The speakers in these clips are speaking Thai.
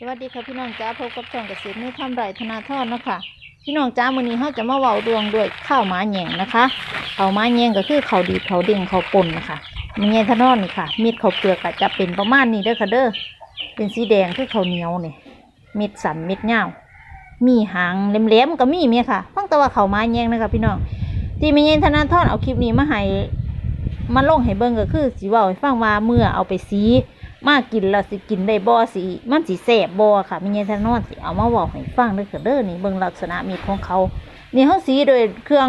สวัสดีค่ะพี่น้องจ้าพบกับช่องเกษตรมือทำไรธนาทอดเนาะคะพี่น้องจ้ามือนี้เราจะมาเว้าดวงด้วยข้าวหมาแหยงนะคะข้าวหมาแหยงก็คือข้าวดีข้าวเด้งข้าวป่นนะคะมีแยงทนอนนี่ค่ะเม็ดข้าวเปลือกจะเป็นประมาณนี้เด้อค่ะเด้อเป็นสีแดงคือข้าวเหนียวนี่เม็ดสันเม็ดยามีหางแหลมๆก็มีเมียค่ะฟังแต่ว่าข้าวหมาแหยงนะคะพี่น้องที่มีแยงธนาทอดเอาคลิปนี้มาให้มาลงให้เบิ่งก็คือสิเว้าให้ฟังว่าเมื่อเอาไปสี มากินแล้วสิกินได้บ่สิมันสิแสบบ่ค่ะมีเงินทานอนสิเอามาบอกให้ฟังเด้อค่ะเด้อนี่เบิ่งลักษณะมีดของเขานี่เฮาสีโดยเครื่อง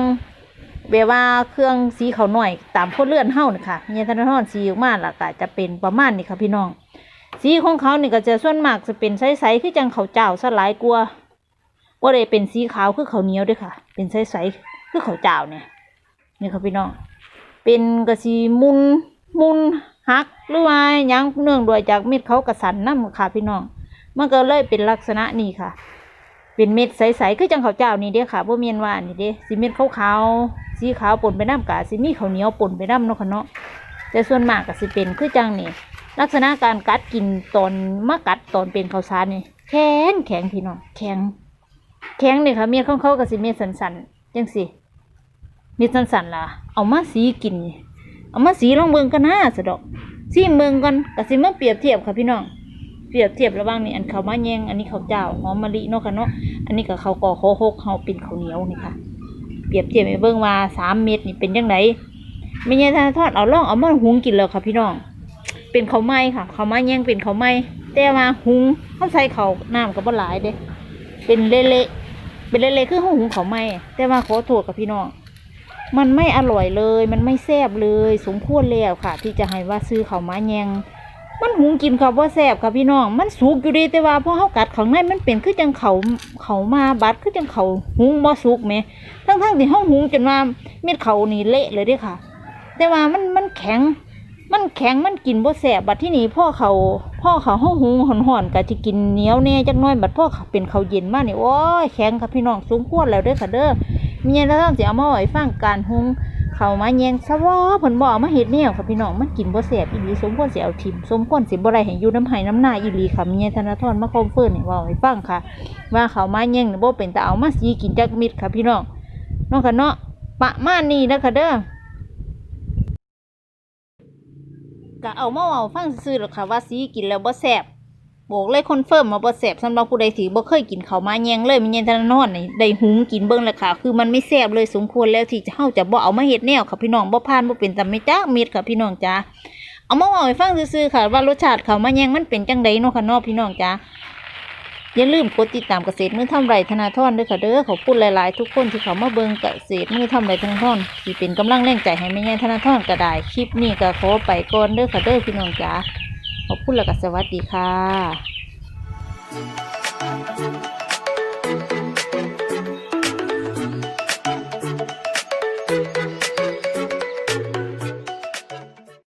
แบบว่าเครื่องสีเขาหน่อยตามคนเลื่อนเฮานี่ค่ะมีเงินทานอนสีออกมาแล้วก็จะเป็นประมาณนี้ค่ะพี่น้อง สีของเขานี่ก็จะส่วนมากจะเป็นใสๆคือจังเขาเจ้าซะหลายกว่าบ่ได้เป็นสีขาวคือเขาเหนียวด้วยค่ะ เป็นใสๆคือเขาเจ้าเนี่ยนี่ค่ะพี่น้อง เป็นกระสีมุนมุน หักหรือว่ายังเนื่องด้วยจากเม็ดเขากระสันน้ำค่ะพี่น้อง มันก็เลยเป็นลักษณะนี้ค่ะ เป็นเม็ดใสๆคือจังข้าวเจ้านี่เด้ค่ะบ่แม่นว่านี่เด้สีเม็ดขาวๆสีขาวปนไปน้ำกะสีมีข้าวเหนียวปนไปน้ำเนาะค่ะเนาะแต่ส่วนมากก็สิเป็นคือจังนี่ลักษณะการกัดกินตอนมากัดตอนเป็นข้าวสารนี่แข็งแข็งพี่น้องแข็ง แข็งนี่ค่ะเม็ดของเขาก็สิเม็ดสันๆจังสิเม็ดสันๆล่ะ เอามาสีกิน เอามาสีลองเบิ่งกันนะสะดอก สีเบิ่งกันก็สิมาเปรียบเทียบค่ะพี่น้อง เปรียบเทียบระหว่างนี่อันเขามาแยงอันนี้เขาเจ้าหอมมะลิเนาะค่ะเนาะ อันนี้ก็ข้าวกอโคหกเฮาเป็นข้าวเหนียวนี่ค่ะ เปรียบเทียบให้เบิ่งว่าสามเม็ดนี่เป็นจังไดไม่ใช่ทานทอดเอาล่องเอามาหุงกินแล้วค่ะพี่น้อง เป็นข้าวไม้ค่ะข้าวไม้แยงเป็นข้าวไม้แต่ว่าหุงเฮาใส่ข้าวน้ำก็บ่หลายเด้ เป็นเละๆเป็นเละๆคือหุงข้าวไม้แต่ว่าขอโทษกับพี่น้อง มันไม่อร่อยเลย มันไม่แซ่บเลย สมควรแล้วค่ะ ที่จะให้ว่าซื้อเขามาแยงมันหุงกินเขาว่าแซ่บค่ะพี่น้อง มันสุกอยู่ดีแต่ว่าพอเขากัดข้างในมันเป็นคือจังเขาเขามาบัดคือจังเขาหุงบ่สุกแหม ทั้งทั้งๆที่ห้องหุงจนว่าเม็ดเขานี่เละเลยด้ค่ะ แต่ว่ามันมันแข็ง มันแข็งมันกินบ่แซ่บบัดที่นี่พ่อเขาพ่อเขาห้องหุงห่อนๆก็จะกินเหนียวแน่จักน้อยบัดพ่อเขาเป็นเขาเย็นมากนี่โอ้ยแข็งค่ะพี่น้องสมควรแล้วเด้อค่ะเด้อ มีเงินแล้วต้องสิเอามาไว้ฟังการหุงเขามาแยงซะว่าเพิ่นบ่อามาเฮ็ดแนวค่ะพี่น้องมันกินบ่แซ่บอีหลีสมควรสิเอาทิมสมควรสิบ่ได้ให้อยู่น้ำไห้น้ำหน้าอีหลีค่ะมีเงินธนาธรมาคอมเฟิร์นให้ว้าให้ฟังค่ะ ว่าเขามาแยงบ่เป็นแตาเอามาสีกินจักมิดค่ะพี่น้องเนาะค่ะเนาะประมาณนี้นะคะเด้อก็เอามาเว้าฟังซื่อหรอกค่ะว่าสีกินแล้วบ่แซ่บ บอกเลยคอนเฟิร์มมาบ่แซ่บสำหรับผู้ใดที่บ่เคยกินเขามาแยงเลยมีเย็นทานอนนี่ได้หุงกินเบิ่งแล้วค่ะคือมันไม่แซ่บเลยสมควรแล้วที่จะเฮาจะบ่เอามาเฮ็ดแนวค่ะพี่น้องบ่ผ่านบ่เป็นตำไม่จ้าเม็ดค่ะพี่น้องจ้าเอามาเว้าให้ฟังซื่อๆค่ะ ว่ารสชาติเขามาแยงมันเป็นจังไดเนาะค่ะเนาะพี่น้องจ้าอย่าลืมกดติดตามเกษตรมือทำไรธนาธรด้วยค่ะเด้อขอบคุณหลายๆ ทุกคนที่เขามาเบิ่งเกษตรมือทำไรธนาธรที่เป็นกำลังแรงใจให้แม่ยายธนาธรก็ได้คลิปนี้ก็ขอไปก่อนเด้อค่ะเด้อพี่น้องจ้า ขอบคุณแล้วก็สวัสดีค่ะ